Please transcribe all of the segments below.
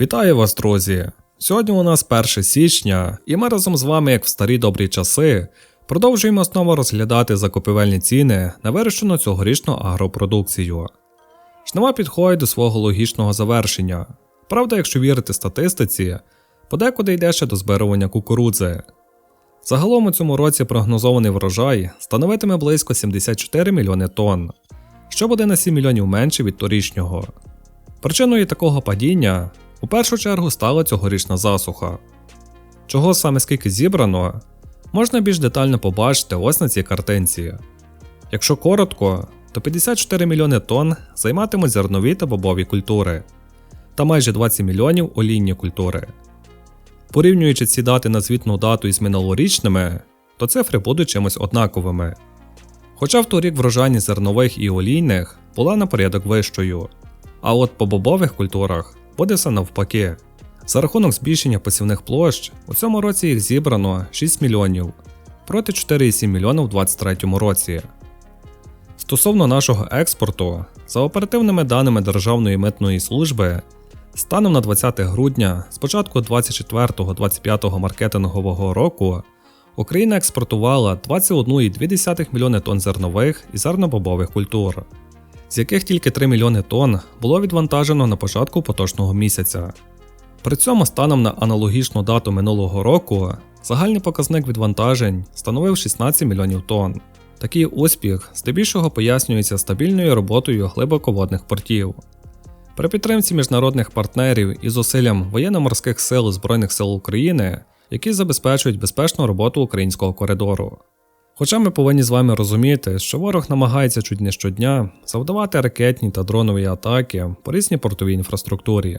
Вітаю вас, друзі! Сьогодні у нас 1 січня, і ми разом з вами, як в старі добрі часи, продовжуємо знову розглядати закупівельні ціни на вирощену цьогорічну агропродукцію. Жнива підходить до свого логічного завершення. Правда, якщо вірити статистиці, подекуди йде ще до збирування кукурудзи. Загалом у цьому році прогнозований врожай становитиме близько 74 мільйони тонн, що буде на 7 мільйонів менше від торічнього. Причиною такого падіння у першу чергу стала цьогорічна засуха. Чого саме скільки зібрано, можна більш детально побачити ось на цій картинці. Якщо коротко, то 54 мільйони тонн займатимуть зернові та бобові культури, та майже 20 мільйонів олійні культури. Порівнюючи ці дати на звітну дату із минулорічними, то цифри будуть чимось однаковими. Хоча в торік врожайність зернових і олійних була на порядок вищою, а от по бобових культурах буде навпаки. За рахунок збільшення посівних площ у цьому році їх зібрано 6 мільйонів проти 4,7 мільйона у 2023 році. Стосовно нашого експорту, за оперативними даними Державної митної служби, станом на 20 грудня з початку 24-25 маркетингового року Україна експортувала 21,2 мільйони тонн зернових і зернобобових культур, з яких тільки 3 мільйони тонн було відвантажено на початку поточного місяця. При цьому станом на аналогічну дату минулого року загальний показник відвантажень становив 16 мільйонів тонн. Такий успіх здебільшого пояснюється стабільною роботою глибоководних портів. При підтримці міжнародних партнерів і зусиллям воєнно-морських сил Збройних сил України, які забезпечують безпечну роботу українського коридору. Хоча ми повинні з вами розуміти, що ворог намагається чуть не щодня завдавати ракетні та дронові атаки по різній портовій інфраструктурі.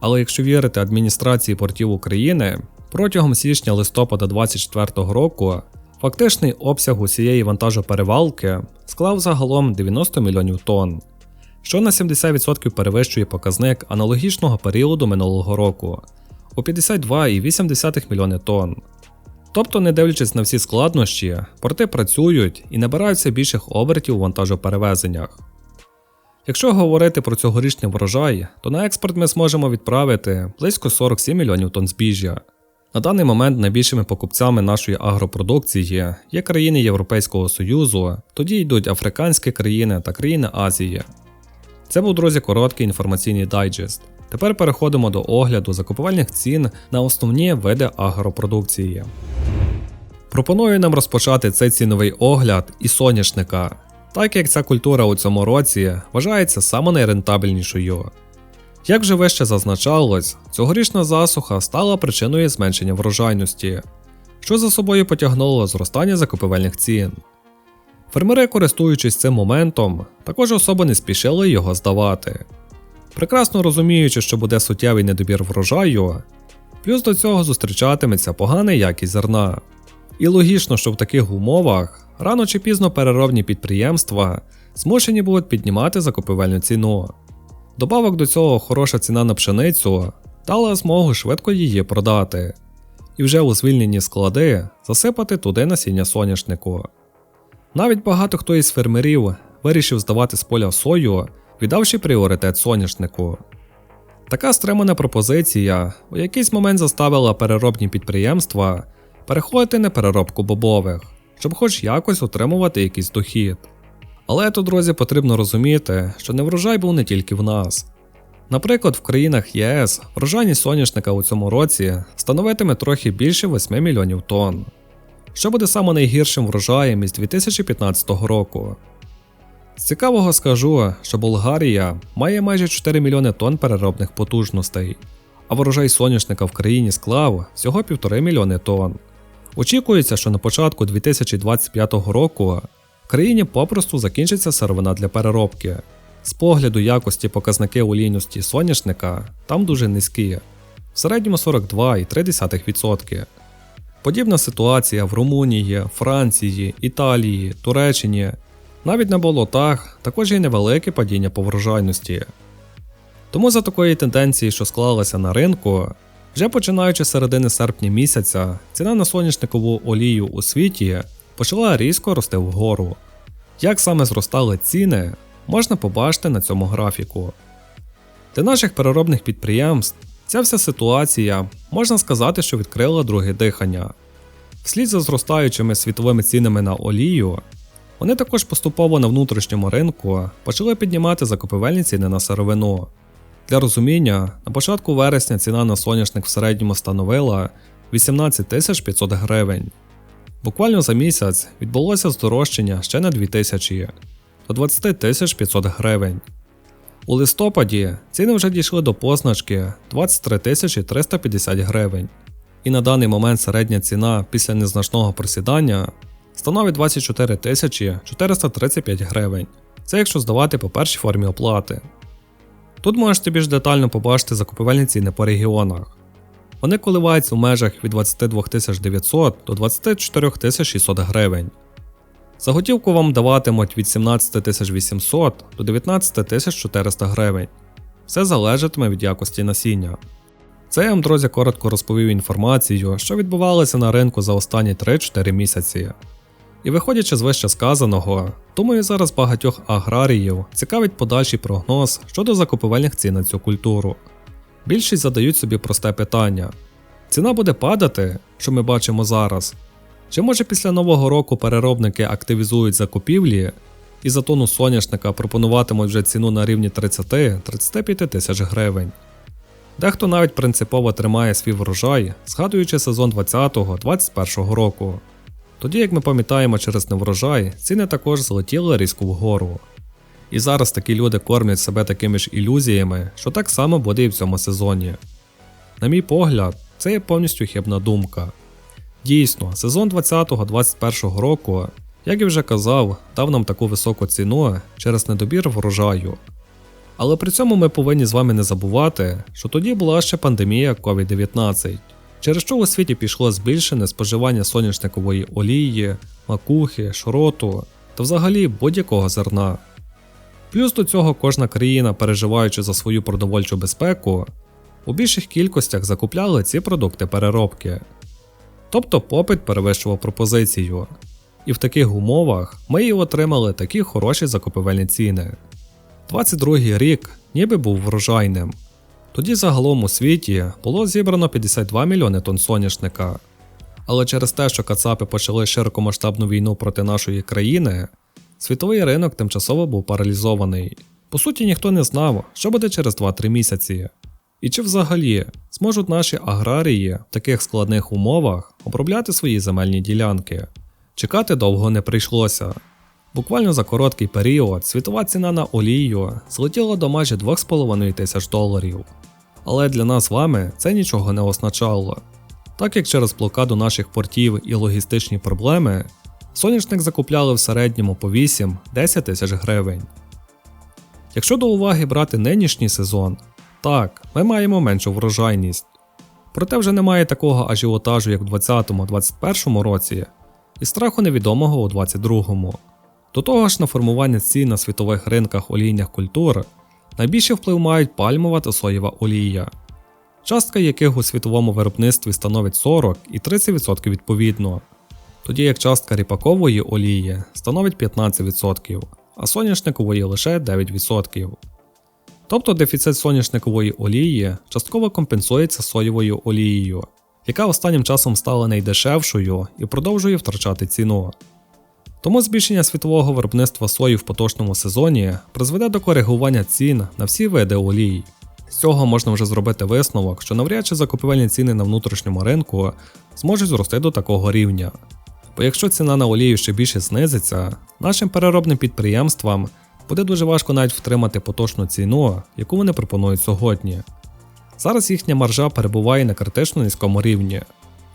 Але якщо вірити адміністрації портів України, протягом січня-листопада 2024 року фактичний обсяг усієї вантажоперевалки склав загалом 90 мільйонів тонн, що на 70% перевищує показник аналогічного періоду минулого року у 52,8 мільйони тонн. Тобто, не дивлячись на всі складнощі, порти працюють і набираються більших обертів у вантажоперевезеннях. Якщо говорити про цьогорічний врожай, то на експорт ми зможемо відправити близько 47 мільйонів тонн збіжжя. На даний момент найбільшими покупцями нашої агропродукції є країни Європейського Союзу, тоді йдуть африканські країни та країни Азії. Це був, друзі, короткий інформаційний дайджест. Тепер переходимо до огляду закупівельних цін на основні види агропродукції. Пропоную нам розпочати цей ціновий огляд із соняшника, так як ця культура у цьому році вважається саме найрентабельнішою. Як вже вище зазначалось, цьогорічна засуха стала причиною зменшення врожайності, що за собою потягнуло зростання закупівельних цін. Фермери, користуючись цим моментом, також особо не спішили його здавати. Прекрасно розуміючи, що буде суттєвий недобір врожаю, плюс до цього зустрічатиметься погана якість зерна. І логічно, що в таких умовах рано чи пізно переробні підприємства змушені будуть піднімати закупівельну ціну. Добавок до цього хороша ціна на пшеницю дала змогу швидко її продати, і вже у звільнені склади засипати туди насіння соняшнику. Навіть багато хто із фермерів вирішив здавати з поля сою, віддавши пріоритет соняшнику. Така стримана пропозиція у якийсь момент заставила переробні підприємства переходити на переробку бобових, щоб хоч якось отримувати якийсь дохід. Але тут, друзі, потрібно розуміти, що неврожай був не тільки в нас. Наприклад, в країнах ЄС врожайність соняшника у цьому році становитиме трохи більше 8 мільйонів тонн, що буде саме найгіршим врожаєм із 2015 року. З цікавого скажу, що Болгарія має майже 4 мільйони тонн переробних потужностей, а врожай соняшника в країні склав всього 1,5 мільйони тонн. Очікується, що на початку 2025 року в країні попросту закінчиться сировина для переробки. З погляду якості показники олійності соняшника там дуже низькі, в середньому 42,3%. Подібна ситуація в Румунії, Франції, Італії, Туреччині, навіть на болотах також є невелике падіння по врожайності. Тому за такої тенденції, що склалася на ринку, вже починаючи з середини серпня місяця, ціна на соняшникову олію у світі почала різко рости вгору. Як саме зростали ціни, можна побачити на цьому графіку. Для наших переробних підприємств Ця вся ситуація можна сказати, що відкрила друге дихання. Вслід за зростаючими світовими цінами на олію, вони також поступово на внутрішньому ринку почали піднімати закупівельні ціни на сировину. Для розуміння, на початку вересня ціна на соняшник в середньому становила 18 500 гривень. Буквально за місяць відбулося здорожчання ще на 2000 до 20 500 гривень. У листопаді ціни вже дійшли до позначки 23 350 гривень, і на даний момент середня ціна після незначного просідання становить 24 435 гривень. Це якщо здавати по першій формі оплати. Тут можете більш детально побачити закупівельні ціни по регіонах. Вони коливаються у межах від 22 900 до 24 600 гривень. За готівку вам даватимуть від 17 800 до 19 400 гривень. Все залежатиме від якості насіння. Це я вам, друзі, коротко розповів інформацію, що відбувалося на ринку за останні 3-4 місяці. І виходячи з вище сказаного, думаю, зараз багатьох аграріїв цікавить подальший прогноз щодо закупівельних цін на цю культуру. Більшість задають собі просте питання: ціна буде падати, що ми бачимо зараз? Чи може після нового року переробники активізують закупівлі і за тонну соняшника пропонуватимуть вже ціну на рівні 30-35 тисяч гривень? Дехто навіть принципово тримає свій врожай, згадуючи сезон 20-21 року. Тоді, як ми пам'ятаємо через неврожай, ціни також злетіли різко вгору. І зараз такі люди кормлять себе такими ж ілюзіями, що так само буде і в цьому сезоні. На мій погляд, це є повністю хибна думка. Дійсно, сезон 20-21 року, як я вже казав, дав нам таку високу ціну через недобір врожаю. Але при цьому ми повинні з вами не забувати, що тоді була ще пандемія COVID-19, через що у світі пішло збільшене споживання соняшникової олії, макухи, шроту та взагалі будь-якого зерна. Плюс до цього кожна країна, переживаючи за свою продовольчу безпеку, у більших кількостях закупляли ці продукти переробки. Тобто попит перевищував пропозицію. І в таких умовах ми і отримали такі хороші закупівельні ціни. 22 рік ніби був врожайним. Тоді загалом у світі було зібрано 52 мільйони тонн соняшника. Але через те, що Кацапи почали широкомасштабну війну проти нашої країни, світовий ринок тимчасово був паралізований. По суті, ніхто не знав, що буде через 2-3 місяці. І чи взагалі зможуть наші аграрії в таких складних умовах обробляти свої земельні ділянки? Чекати довго не прийшлося. Буквально за короткий період світова ціна на олію злетіла до майже 2,5 тисяч доларів. Але для нас з вами це нічого не означало, так як через блокаду наших портів і логістичні проблеми соняшник закупляли в середньому по 8-10 тисяч гривень. Якщо до уваги брати нинішній сезон, так, ми маємо меншу врожайність. Проте вже немає такого ажіотажу, як у 2020-2021 році, і страху невідомого у 2022. До того ж, на формування цін на світових ринках олійних культур найбільший вплив мають пальмова та соєва олія, частка яких у світовому виробництві становить 40 і 30% відповідно, тоді як частка ріпакової олії становить 15%, а соняшникової лише 9%. Тобто дефіцит соняшникової олії частково компенсується соєвою олією, яка останнім часом стала найдешевшою і продовжує втрачати ціну. Тому збільшення світового виробництва сої в поточному сезоні призведе до коригування цін на всі види олій. З цього можна вже зробити висновок, що навряд чи закупівельні ціни на внутрішньому ринку зможуть зрости до такого рівня. Бо якщо ціна на олію ще більше знизиться, нашим переробним підприємствам буде дуже важко навіть втримати поточну ціну, яку вони пропонують сьогодні. Зараз їхня маржа перебуває на критично низькому рівні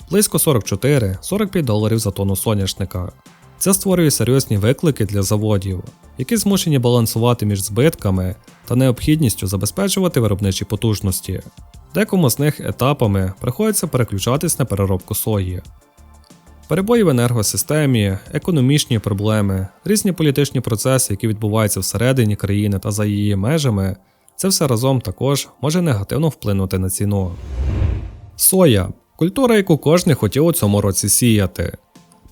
близько 44-45 доларів за тонну соняшника. Це створює серйозні виклики для заводів, які змушені балансувати між збитками та необхідністю забезпечувати виробничі потужності. Декому з них етапами приходиться переключатись на переробку сої. Перебої в енергосистемі, економічні проблеми, різні політичні процеси, які відбуваються всередині країни та за її межами, це все разом також може негативно вплинути на ціну. Соя культура, яку кожен хотів у цьому році сіяти.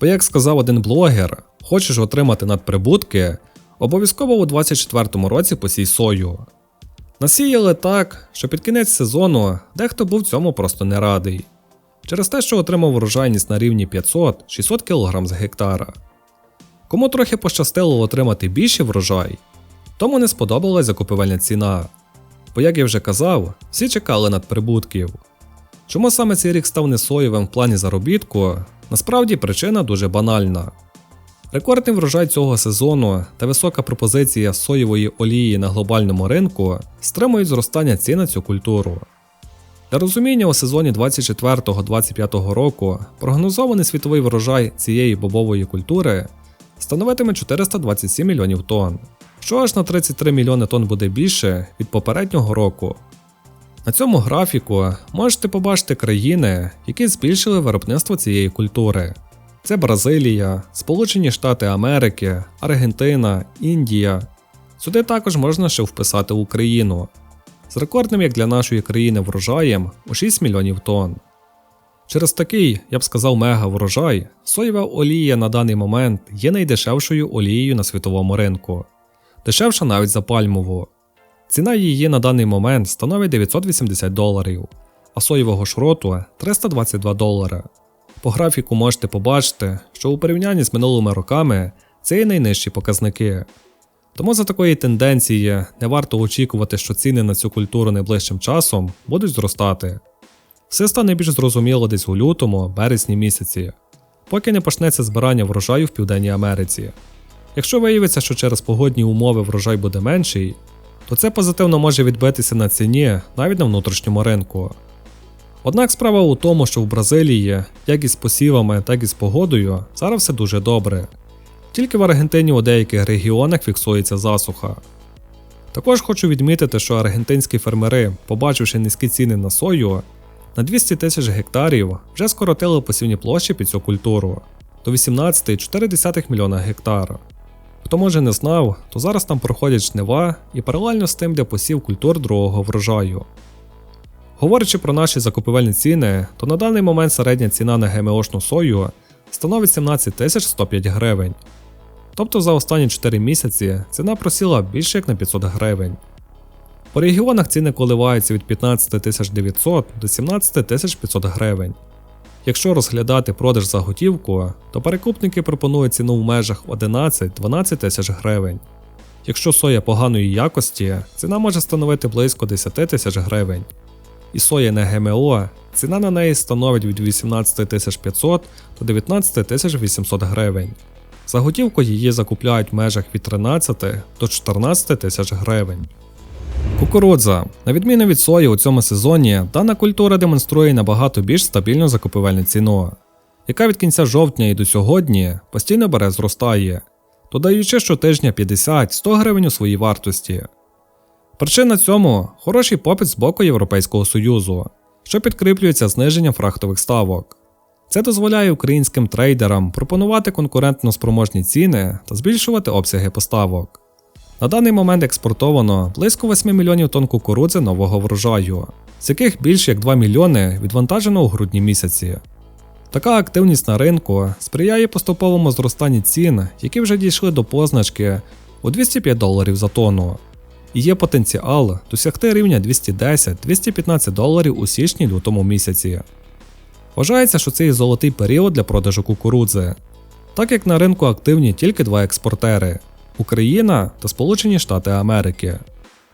Бо, як сказав один блогер, хочеш отримати надприбутки, обов'язково у 2024 році посій сою. Насіяли так, що під кінець сезону дехто був цьому просто не радий. Через те, що отримав врожайність на рівні 500-600 кг з гектара. Кому трохи пощастило отримати більший врожай, тому не сподобалась закупівельна ціна. Бо, як я вже казав, всі чекали надприбутків. Чому саме цей рік став несоєвим в плані заробітку, насправді причина дуже банальна. Рекордний врожай цього сезону та висока пропозиція соєвої олії на глобальному ринку стримують зростання цін на цю культуру. Для розуміння у сезоні 24-25 року прогнозований світовий врожай цієї бобової культури становитиме 427 мільйонів тонн, що аж на 33 мільйони тонн буде більше від попереднього року. На цьому графіку можете побачити країни, які збільшили виробництво цієї культури. Це Бразилія, Сполучені Штати Америки, Аргентина, Індія. Сюди також можна ще вписати Україну з рекордним як для нашої країни врожаєм у 6 мільйонів тонн. Через такий, я б сказав, мега врожай, соєва олія на даний момент є найдешевшою олією на світовому ринку, дешевша навіть за пальмову. Ціна її на даний момент становить 980 доларів, а соєвого шроту 322 долари. По графіку можете побачити, що у порівнянні з минулими роками це є найнижчі показники. Тому за такої тенденції не варто очікувати, що ціни на цю культуру найближчим часом будуть зростати. Все стане більш зрозуміло десь у лютому, березні місяці, поки не почнеться збирання врожаю в Південній Америці. Якщо виявиться, що через погодні умови врожай буде менший, то це позитивно може відбитися на ціні навіть на внутрішньому ринку. Однак справа у тому, що в Бразилії, як із посівами, так і з погодою, зараз все дуже добре. Тільки в Аргентині у деяких регіонах фіксується засуха. Також хочу відмітити, що аргентинські фермери, побачивши низькі ціни на сою, на 200 тисяч гектарів вже скоротили посівні площі під цю культуру до 18,4 мільйона гектара. Хто може не знав, то зараз там проходять жнива і паралельно з тим йде посів культур другого врожаю. Говорячи про наші закупівельні ціни, то на даний момент середня ціна на ГМОшну сою становить 17 105 гривень. Тобто за останні 4 місяці ціна просіла більше як на 500 гривень. По регіонах ціни коливаються від 15 900 до 17 500 гривень. Якщо розглядати продаж за готівку, то перекупники пропонують ціну в межах 11-12 тисяч гривень. Якщо соя поганої якості, ціна може становити близько 10 тисяч гривень. І соя не ГМО, ціна на неї становить від 18 500 до 19 800 гривень. За готівку її закупляють в межах від 13 до 14 тисяч гривень. Кукурудза. На відміну від сої у цьому сезоні, дана культура демонструє набагато більш стабільну закупівельну ціну, яка від кінця жовтня і до сьогодні постійно бере зростає, додаючи щотижня 50-100 гривень у своїй вартості. Причина цьому хороший попит з боку Європейського Союзу, що підкріплюється зниженням фрахтових ставок. Це дозволяє українським трейдерам пропонувати конкурентно спроможні ціни та збільшувати обсяги поставок. На даний момент експортовано близько 8 мільйонів тонн кукурудзи нового врожаю, з яких більше як 2 мільйони відвантажено у грудні місяці. Така активність на ринку сприяє поступовому зростанню цін, які вже дійшли до позначки у 205 доларів за тонну. І є потенціал досягти рівня 210-215 доларів у січні-лютому місяці. Вважається, що це є золотий період для продажу кукурудзи, так як на ринку активні тільки два експортери Україна та Сполучені Штати Америки.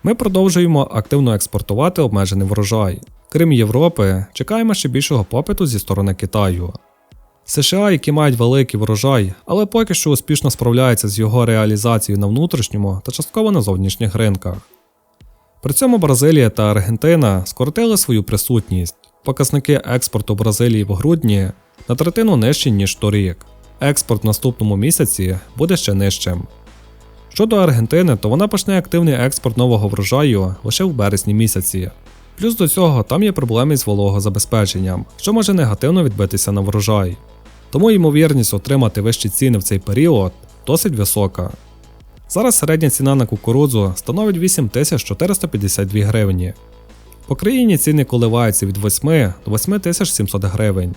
Ми продовжуємо активно експортувати обмежений врожай. Крім Європи, чекаємо ще більшого попиту зі сторони Китаю. США, які мають великий врожай, але поки що успішно справляються з його реалізацією на внутрішньому та частково на зовнішніх ринках. При цьому Бразилія та Аргентина скоротили свою присутність. Показники експорту Бразилії в грудні на третину нижчі, ніж торік. Експорт в наступному місяці буде ще нижчим. Щодо Аргентини, то вона почне активний експорт нового врожаю лише в березні місяці. Плюс до цього там є проблеми з вологозабезпеченням, що може негативно відбитися на врожай. Тому ймовірність отримати вищі ціни в цей період досить висока. Зараз середня ціна на кукурудзу становить 8452 гривні. По країні ціни коливаються від 8 до 8700 гривень.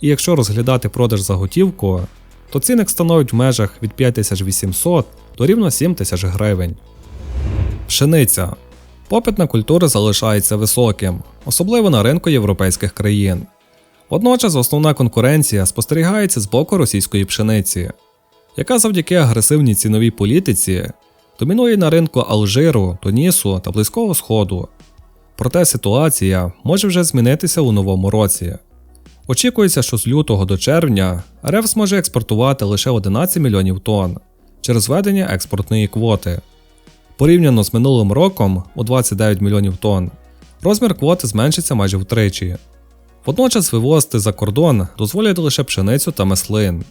І якщо розглядати продаж за готівку, то цінник становить в межах від 5800 до рівно 7000 гривень. Пшениця. Попит на культури залишається високим, особливо на ринку європейських країн. Водночас основна конкуренція спостерігається з боку російської пшениці, яка завдяки агресивній ціновій політиці домінує на ринку Алжиру, Тунісу та Близького Сходу. Проте ситуація може вже змінитися у новому році. Очікується, що з лютого до червня РФ зможе експортувати лише 11 мільйонів тонн через введення експортної квоти. Порівняно з минулим роком у 29 мільйонів тонн, розмір квоти зменшиться майже втричі. Водночас вивозити за кордон дозволять лише пшеницю та меслин.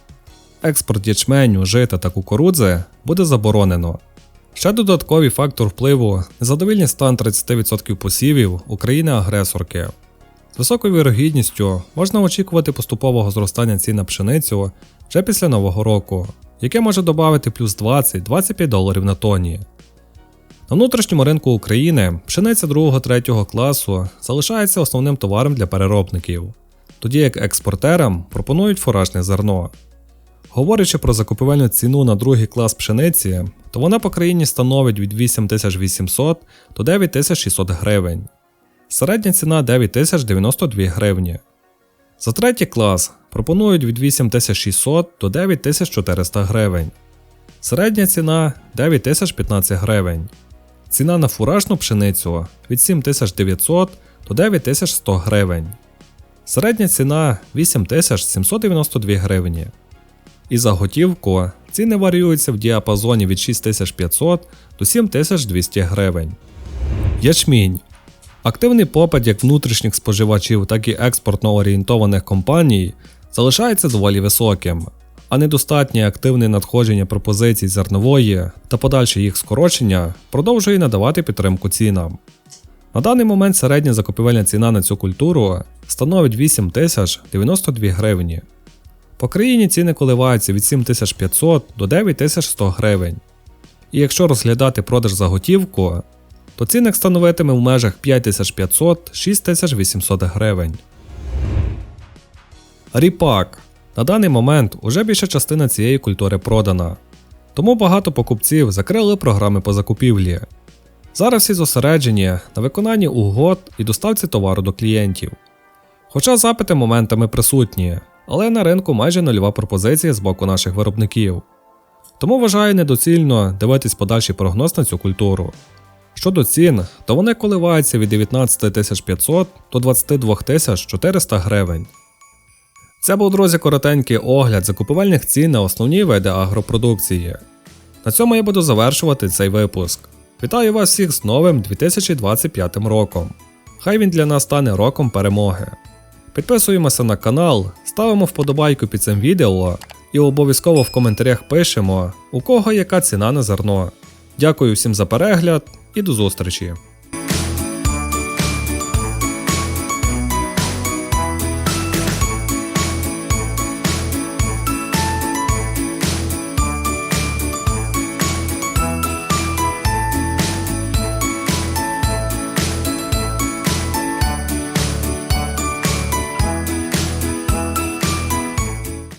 Експорт ячменю, жита та кукурудзи буде заборонено. Ще додатковий фактор впливу незадовільний стан 30% посівів України-агресорки. З високою вірогідністю можна очікувати поступового зростання цін на пшеницю вже після нового року, яке може додати плюс 20-25 доларів на тоні. На внутрішньому ринку України пшениця 2-3 класу залишається основним товаром для переробників, тоді як експортерам пропонують фуражне зерно. Говорячи про закупівельну ціну на другий клас пшениці, то вона по країні становить від 8800 до 9600 гривень. Середня ціна 9092 гривні. За третій клас пропонують від 8600 до 9400 гривень. Середня ціна 9015 гривень. Ціна на фуражну пшеницю від 7900 до 9100 гривень. Середня ціна 8792 гривні. І за готівку ціни варіюються в діапазоні від 6500 до 7200 гривень. Ячмінь. Активний попит як внутрішніх споживачів, так і експортно орієнтованих компаній залишається доволі високим, а недостатнє активне надходження пропозицій зернової та подальше їх скорочення продовжує надавати підтримку цінам. На даний момент середня закупівельна ціна на цю культуру становить 8092 гривні. По країні ціни коливаються від 7500 до 9100 гривень. І якщо розглядати продаж за готівку, то цінник становитиме в межах 5500-6800 гривень. Ріпак. На даний момент уже більша частина цієї культури продана, тому багато покупців закрили програми по закупівлі. Зараз всі зосереджені на виконанні угод і доставці товару до клієнтів. Хоча запити моментами присутні, але на ринку майже нульова пропозиція з боку наших виробників. Тому вважаю недоцільно дивитись подальший прогноз на цю культуру. Щодо цін, то вони коливаються від 19 500 до 22 400 гривень. Це був, друзі, коротенький огляд закупівельних цін на основні види агропродукції. На цьому я буду завершувати цей випуск. Вітаю вас всіх з новим 2025 роком. Хай він для нас стане роком перемоги. Підписуємося на канал, ставимо вподобайку під цим відео і обов'язково в коментарях пишемо, у кого яка ціна на зерно. Дякую всім за перегляд і до зустрічі!